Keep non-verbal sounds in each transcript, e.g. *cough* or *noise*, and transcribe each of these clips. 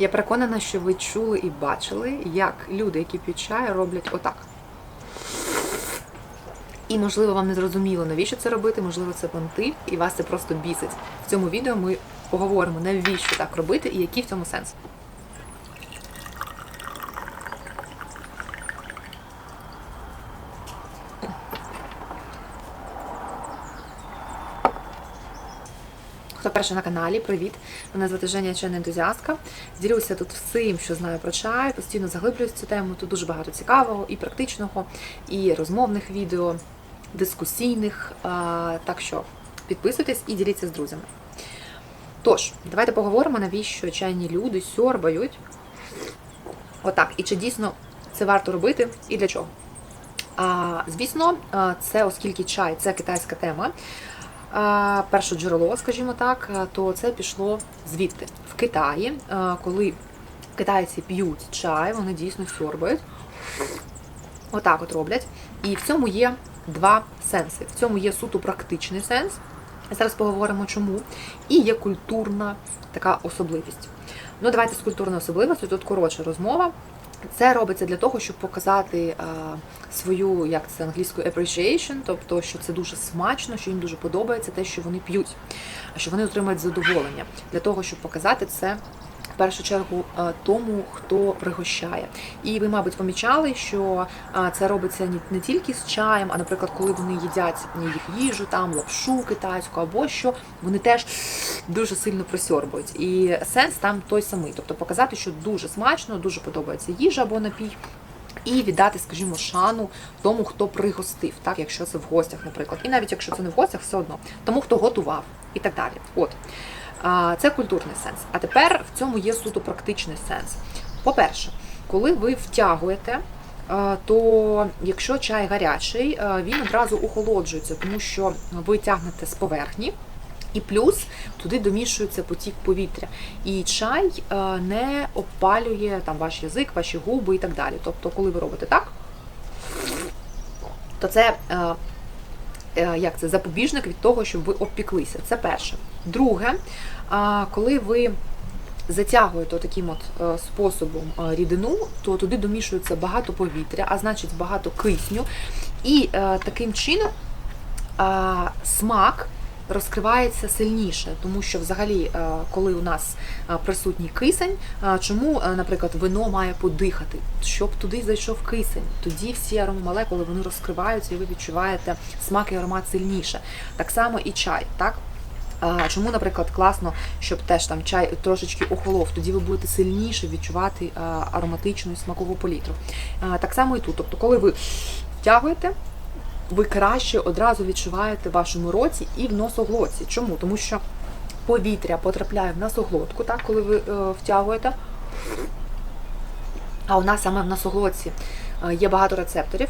Я переконана, що ви чули і бачили, як люди, які п'ють чай, роблять отак. І, можливо, вам не зрозуміло, навіщо це робити, можливо, це понти, і вас це просто бісить. В цьому відео ми поговоримо, навіщо так робити і який в цьому сенс. Хто перший на каналі, привіт! Мене звати Женя Чайна ентузіастка. Ділюся тут всім, що знаю про чай, постійно заглиблююсь в цю тему. Тут дуже багато цікавого і практичного, і розмовних відео, дискусійних. Так що підписуйтесь і діліться з друзями. Тож, давайте поговоримо, навіщо чайні люди сьорбають. Отак. І чи дійсно це варто робити і для чого? А, Звісно, це оскільки чай це китайська тема. Перше джерело, скажімо так, то це пішло звідти. В Китаї, коли китайці п'ють чай, вони дійсно сьорбають. Отак от роблять. І в цьому є два сенси. В цьому є суто практичний сенс. Зараз поговоримо чому. І є культурна така особливість. Ну, давайте з культурною особливістю, тут коротша розмова. Це робиться для того, щоб показати а, свою, як це англійською, appreciation, тобто, що це дуже смачно, що їм дуже подобається те, що вони п'ють, що вони отримують задоволення для того, щоб показати це. Першу чергу тому, хто пригощає. І ви, мабуть, помічали, що це робиться не- тільки з чаєм, а, наприклад, коли вони їдять їх їжу, там лапшу китайську або що, вони теж дуже сильно присьорбують. І сенс там той самий, тобто показати, що дуже смачно, дуже подобається їжа або напій. І віддати, скажімо, шану тому, хто пригостив, так, якщо це в гостях, наприклад. І навіть якщо це не в гостях, все одно, тому хто готував і так далі. От це культурний сенс. А тепер в цьому є суто практичний сенс. По-перше, коли ви втягуєте, то якщо чай гарячий, він одразу охолоджується, тому що ви тягнете з поверхні. І плюс туди домішується потік повітря. І чай не опалює там ваш язик, ваші губи і так далі. Тобто, коли ви робите так, то це як це запобіжник від того, щоб ви обпіклися. Це перше. Друге, коли ви затягуєте таким от е, способом е, рідину, то туди домішується багато повітря, а значить багато кисню. І е, таким чином смак розкривається сильніше, тому що взагалі, е, коли у нас е, присутній кисень, е, чому, наприклад, вино має подихати, щоб туди зайшов кисень, тоді всі аромомолекули вони розкриваються, і ви відчуваєте смак і аромат сильніше. Так само і чай, так? Чому, наприклад, класно, щоб теж там чай трошечки охолов, тоді ви будете сильніше відчувати ароматичну і смакову палітру. Так само і тут. Тобто, коли ви втягуєте, ви краще одразу відчуваєте в вашому роті і в носоглотці. Чому? Тому що повітря потрапляє в носоглотку, так, коли ви е, втягуєте. А у нас саме в носоглотці е, є багато рецепторів.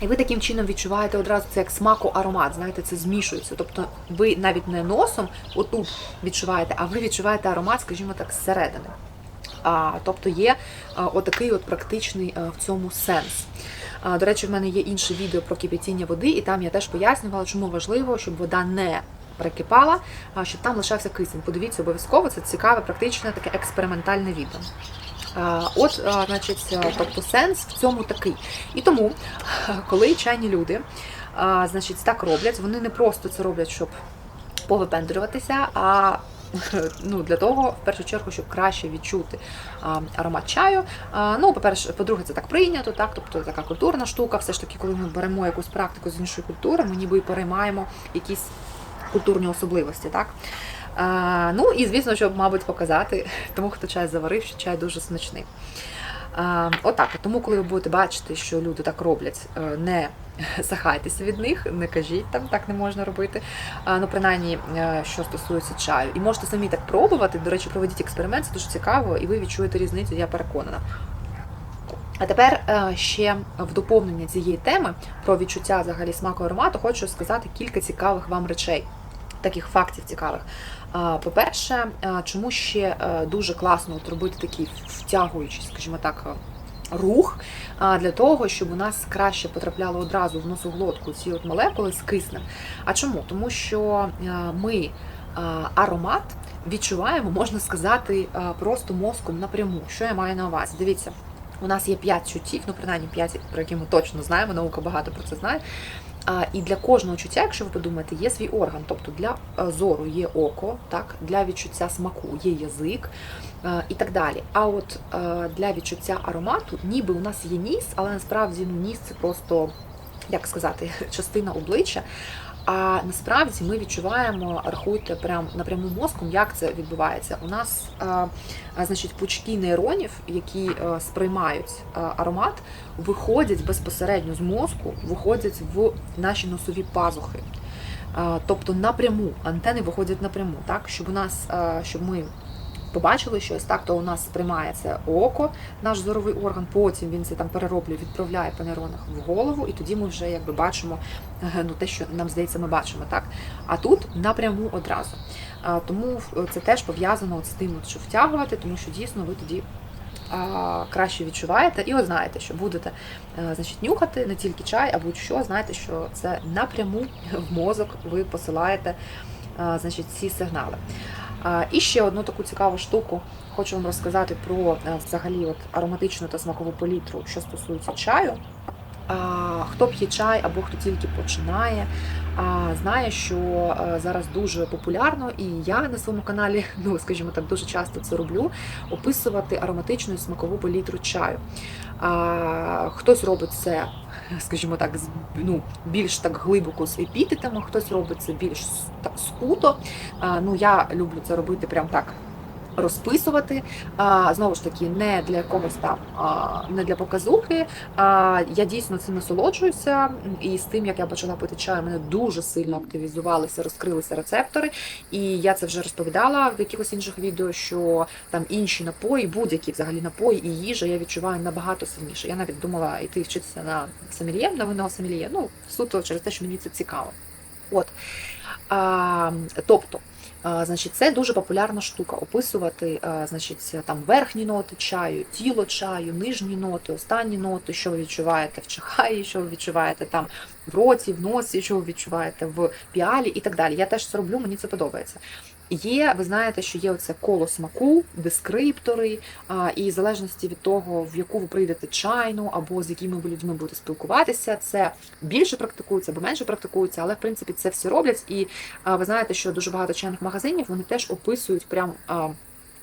І ви таким чином відчуваєте одразу це як смаку аромат, знаєте, це змішується. Тобто ви навіть не носом отут відчуваєте, а ви відчуваєте аромат, скажімо так, зсередини. А, тобто є отакий от практичний а, в цьому сенс. До речі, в мене є інше відео про кипятіння води, і там я теж пояснювала, чому важливо, щоб вода не перекипала, а щоб там лишався кисень. Подивіться обов'язково, це цікаве, практичне, таке експериментальне відео. От, а, значить, тобто сенс в цьому такий. І тому, *laughs* коли чайні люди, значить, так роблять, вони не просто це роблять, щоб повипендрюватися, а ну, для того, в першу чергу, щоб краще відчути аромат чаю. Ну, по-перше, по-друге, це так прийнято, так, тобто така культурна штука. Все ж таки, коли ми беремо якусь практику з іншої культури, ми ніби і переймаємо якісь культурні особливості, так. Ну і звісно, щоб, мабуть, показати тому, хто чай заварив, що чай дуже смачний. А, Отак. Тому, коли ви будете бачити, що люди так роблять, е, не сахайтеся від них, не кажіть там, так не можна робити. А, Ну, принаймні, е, що стосується чаю. І можете самі так пробувати. До речі, проведіть експеримент, це дуже цікаво, і ви відчуєте різницю, я переконана. А тепер е, ще в доповнення цієї теми про відчуття взагалі смаку аромату хочу сказати кілька цікавих вам речей, таких фактів цікавих. По-перше, чому ще е, дуже класно от робити такий втягуючий, скажімо так, е, рух для того, щоб у нас краще потрапляло одразу в носоглотку ці от молекули з киснем. А чому? Тому що е, ми аромат відчуваємо, можна сказати, просто мозком напряму. Що я маю на увазі? Дивіться, у нас є 5 чуттів, ну принаймні 5, про які ми точно знаємо, наука багато про це знає. І для кожного чуття, якщо ви подумаєте, є свій орган. Тобто для е, зору є око, так, для відчуття смаку є язик е, і так далі. А от е, для відчуття аромату, ніби у нас є ніс, але насправді ну, ніс це просто, як сказати, *laughs* частина обличчя. А насправді ми відчуваємо, рахуйте, прям напряму мозком, як це відбувається. У нас е, значить пучки нейронів, які е, сприймають е, аромат, виходять безпосередньо з мозку, виходять в наші носові пазухи. Тобто напряму антени виходять напряму, так щоб у нас, щоб ми побачили щось, так то у нас сприймається око, наш зоровий орган. Потім він це там перероблює, відправляє по нейронах в голову, і тоді ми вже якби бачимо е, ну те, що нам здається, ми бачимо, так. А тут напряму одразу. Е, Тому це теж пов'язано з тим, що втягувати, тому що дійсно ви тоді краще відчуваєте, і знаєте, що будете е, значить, нюхати не тільки чай, а будь-що, знаєте, що це напряму в мозок ви посилаєте а, значить, ці сигнали. І ще одну таку цікаву штуку хочу вам розказати про е, взагалі от ароматичну та смакову палітру, що стосується чаю. Хто п'є чай або хто тільки починає, знає, що е, зараз дуже популярно, і я на своєму каналі, *laughs* ну скажімо так, дуже часто це роблю, описувати ароматичну і смакову палітру чаю. Хтось робить це, скажімо так, ну, більш так глибоко з епітетами, хтось робить це більш скуто. Ну я люблю це робити прям так розписувати. А, знову ж таки, не для якогось там, а, не для показухи. А, я дійсно цим насолоджуюся. І з тим, як я почала пити чай, мене дуже сильно активізувалися, розкрилися рецептори. І я це вже розповідала в якихось інших відео, що там інші напої, будь-які взагалі напої і їжа я відчуваю набагато сильніше. Я навіть думала йти вчитися на сомельє, на винного сомельє. Ну, суто через те, що мені це цікаво. От. А, тобто, значить, це дуже популярна штука описувати, значить, там верхні ноти чаю, тіло чаю, нижні ноти, останні ноти, що ви відчуваєте в чахаї, що ви відчуваєте там в роті, в носі, що ви відчуваєте в піалі і так далі. Я теж це роблю, мені це подобається. Є, ви знаєте, що є оце коло смаку, дескриптори, а, і в залежності від того, в яку ви прийдете чайну або з якими ви людьми будете спілкуватися, це більше практикується або менше практикується, але в принципі це все роблять. І а, ви знаєте, що дуже багато чайних магазинів вони теж описують прям. а,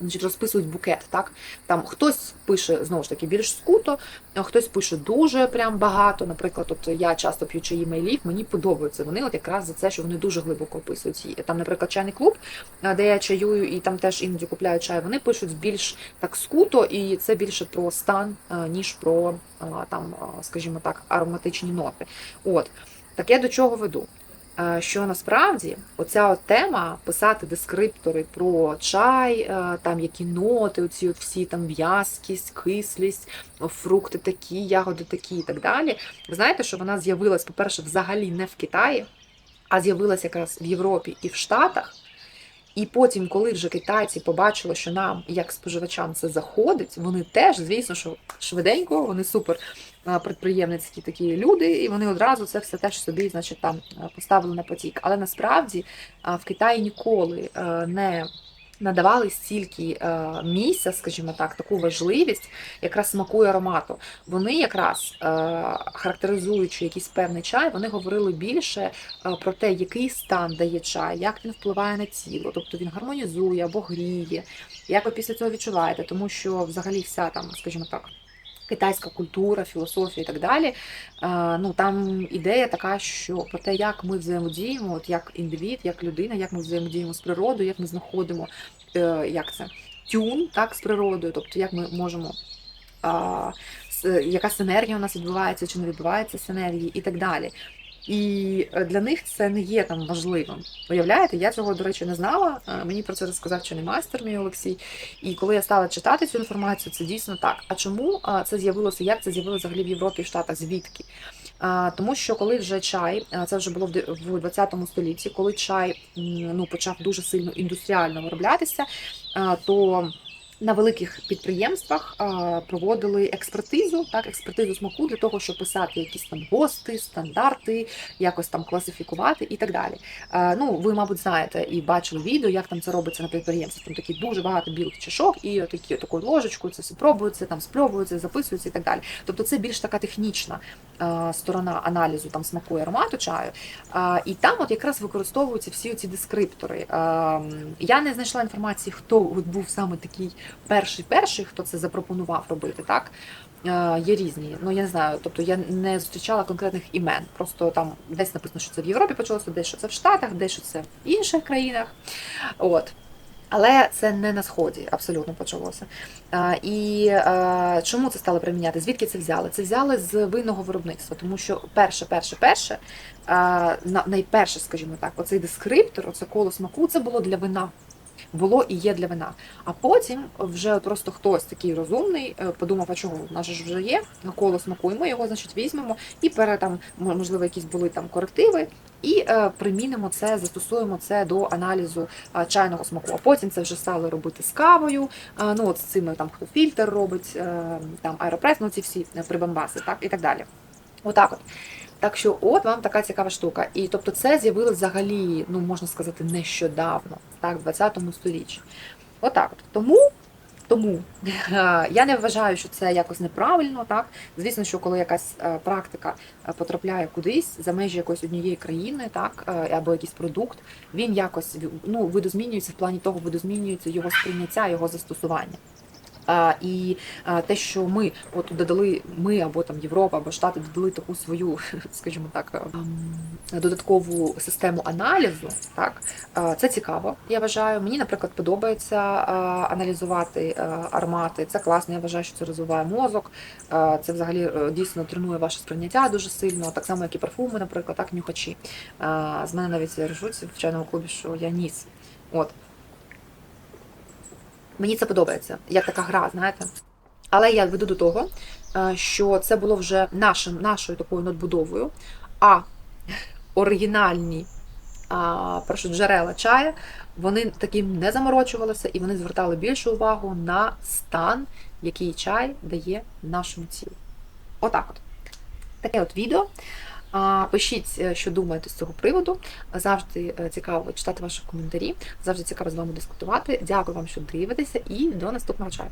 Значить, розписують букет, так там хтось пише знову ж таки більш скуто, хтось пише дуже прям багато. Наприклад, от я часто п'ю чаї мейлів, мені подобаються вони, от якраз за це, що вони дуже глибоко описують. Там, наприклад, чайний клуб, де я чаюю, і там теж іноді купляю чай. Вони пишуть більш так скуто, і це більше про стан, ніж про там, скажімо так, ароматичні ноти. От так я до чого веду? Е, Що насправді оця от тема писати дескриптори про чай, е, там які ноти, оці от всі там в'язкість, кислість, фрукти такі, ягоди такі і так далі. Ви знаєте, що вона з'явилась, по-перше, взагалі не в Китаї, а з'явилась якраз в Європі і в Штатах. І потім, коли вже китайці побачили, що нам, як споживачам, це заходить, вони теж, звісно, що швиденько, вони супер предприємницькі такі люди, і вони одразу це все теж собі, значить, там поставили на потік. Але насправді в Китаї ніколи не надавали стільки а, місця, скажімо так, таку важливість, якраз смаку і аромату. Вони якраз а, характеризуючи якийсь певний чай, вони говорили більше а, про те, який стан дає чай, як він впливає на тіло, тобто він гармонізує або гріє, як ви після цього відчуваєте, тому що взагалі вся там, скажімо так. Китайська культура, філософія і так далі. Ну там ідея така, що про те, як ми взаємодіємо, от як індивід, як людина, як ми взаємодіємо з природою, як ми знаходимо е, як це тюн так з природою, тобто як ми можемо. Яка синергія у нас відбувається, чи не відбувається синергії і так далі. І е, для них це не є там важливим. Уявляєте, я цього, до речі, не знала. Е, Мені про це розказав вчений майстер мій Олексій. І коли я стала читати цю інформацію, це дійсно так. А чому це з'явилося? Як це з'явилося взагалі в Європі в Штатах? Звідки? Тому що коли вже чай, це вже було в де- 20 столітті, коли чай ну, почав дуже сильно індустріально вироблятися, то на великих підприємствах проводили експертизу, так, експертизу смаку для того, щоб писати якісь там ГОСТи, стандарти, якось там класифікувати і так далі. Ну, ви, мабуть, знаєте і бачили відео, як там це робиться на підприємстві. Там такі дуже багато білих чашок, і такі такою ложечкою це все пробується, там спльовується, записується і так далі. Тобто це більш така технічна сторона аналізу там смаку і аромату чаю. І там от якраз використовуються всі ці дескриптори. Я не знайшла інформації, хто от був саме такий перший перший, хто це запропонував робити, так. Е, Є різні, ну я не знаю, тобто я не зустрічала конкретних імен. Просто там десь написано, що це в Європі почалося, десь що це в Штатах, десь що це в інших країнах. От. Але це не на сході, абсолютно почалося. А, і а, чому це стало приміняти? Звідки це взяли? Це взяли з винного виробництва, тому що перше, перше, перше, а, найперше, скажімо так, оцей дескриптор, оце коло смаку, це було для вина. Було і є для вина. А потім вже просто хтось такий розумний е, подумав, а чого у нас ж вже є коло смаку, і ми його, значить, візьмемо і пере там, можливо, якісь були там корективи, і е, примінимо це, застосуємо це до аналізу а, чайного смаку. А потім це вже стали робити з кавою. а, Ну от з цими там хто фільтр робить, е, там аеропрес, ну ці всі е, прибамбаси, так і так далі. Отак от. Так що, от вам така цікава штука. І тобто це з'явилось взагалі, ну можна сказати, нещодавно, так, в 20-му столітті. Отак от. Тому. Тому е, я не вважаю, що це якось неправильно. Так, звісно, що коли якась е, практика е, потрапляє кудись за межі якоїсь однієї країни, так або якийсь продукт, він якось ну видозмінюється в плані того, видозмінюється його сприйняття, його застосування. І те, що ми от додали, ми або там Європа, або Штати додали таку свою, *laughs* скажімо так, ем, додаткову систему аналізу, так це цікаво. Я вважаю. Мені, наприклад, подобається аналізувати а, аромати. Це класно. Я вважаю, що це розвиває мозок. Це взагалі е, дійсно тренує ваше сприйняття дуже сильно, так само, як і парфуми, наприклад, так нюхачі. З мене навіть ржуть в чайному клубі, що я ніс. От. Мені це подобається, як така гра, знаєте. Але я веду до того, е, що це було вже нашим, нашою такою надбудовою, а оригінальні а, прошу, джерела чаю, вони таким не заморочувалися і вони звертали більшу увагу на стан, який чай дає нашому тілу. Отак от. Таке от відео. Пишіть, е, що думаєте з цього приводу. Завжди е, цікаво читати ваші коментарі, завжди цікаво з вами дискутувати. Дякую вам, що дивитеся, і до наступного чаю.